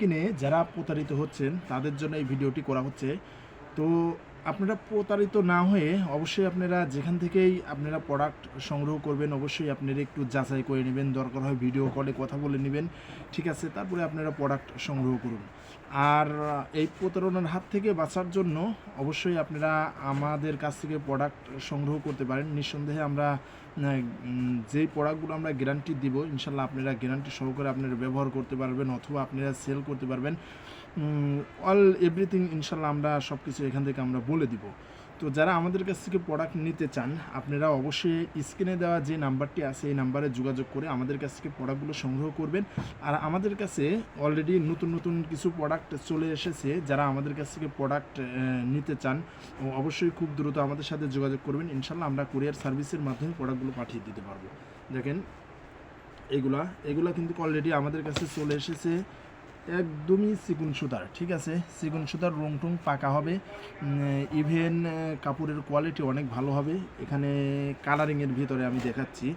কিনে যারা প্রতারিত হচ্ছেন তাদের জন্য এই ভিডিওটি করা হচ্ছে। তো আপনারা প্রতারিত না হয়ে অবশ্যই আপনারা যেখান থেকেই আপনারা প্রোডাক্ট সংগ্রহ করবেন, অবশ্যই আপনারা একটু যাচাই করে নেবেন, দরকার হয় ভিডিও কলে কথা বলে নেবেন, ঠিক আছে? তারপরে আপনারা প্রোডাক্ট সংগ্রহ করুন। আর এই প্রতারণার হাত থেকে বাঁচার জন্য অবশ্যই আপনারা আমাদের কাছ থেকে প্রোডাক্ট সংগ্রহ করতে পারেন। নিঃসন্দেহে আমরা যেই প্রোডাক্টগুলো আমরা গ্যারান্টি দিব, ইনশাল্লাহ আপনারা গ্যারান্টি সহকারে আপনারা ব্যবহার করতে পারবেন অথবা আপনারা সেল করতে পারবেন। অল এভরিথিং ইনশাল্লাহ আমরা সব কিছু এখান থেকে আমরা বলে দিব। তো যারা আমাদের কাছ থেকে প্রোডাক্ট নিতে চান, আপনারা অবশ্যই স্ক্রিনে দেওয়া যে নাম্বারটি আছে, এই নাম্বারে যোগাযোগ করে আমাদের কাছ থেকে প্রোডাক্টগুলো সংগ্রহ করবেন। আর আমাদের কাছে অলরেডি নতুন নতুন কিছু প্রোডাক্ট চলে এসেছে, যারা আমাদের কাছ থেকে প্রোডাক্ট নিতে চান অবশ্যই খুব দ্রুত আমাদের সাথে যোগাযোগ করবেন। ইনশাল্লাহ আমরা কুরিয়ার সার্ভিসের মাধ্যমে প্রোডাক্টগুলো পাঠিয়ে দিতে পারব। দেখেন, এগুলা এগুলা কিন্তু অলরেডি আমাদের কাছে চলে এসেছে। একদমই সিগুন সুতার, ঠিক আছে? সিগুন সুতার রং টং পাকা হবে। ইভেন কাপড়ের কোয়ালিটি অনেক ভালো হবে। এখানে কালারিংয়ের ভিতরে আমি দেখাচ্ছি।